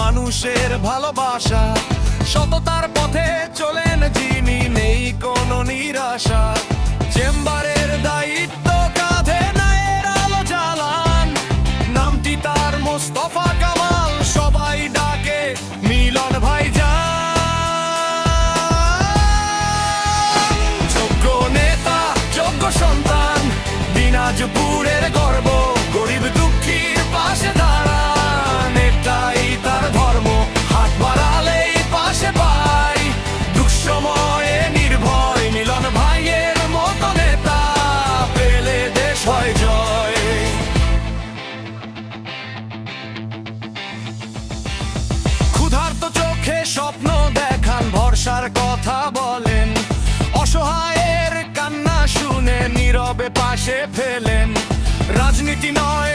মানুষের ভালোবাসা। সততার পথে চলেন যিনি নেই কোনো নিরাশা। চেম্বারের দায়িত্ব কাঁধে নায়ের আলো জ্বালান। নামটি তার মোস্তফা কামাল, সবাই ডাকে মিলন ভাই যোগ্য নেতা, যোগ্য সন্তান, দিনাজপুরের স্বপ্ন দেখান ভরসার কথা বলেন। অসহায়ের কান্না শুনে নীরবে পাশে ফেলেন। রাজনীতি নয়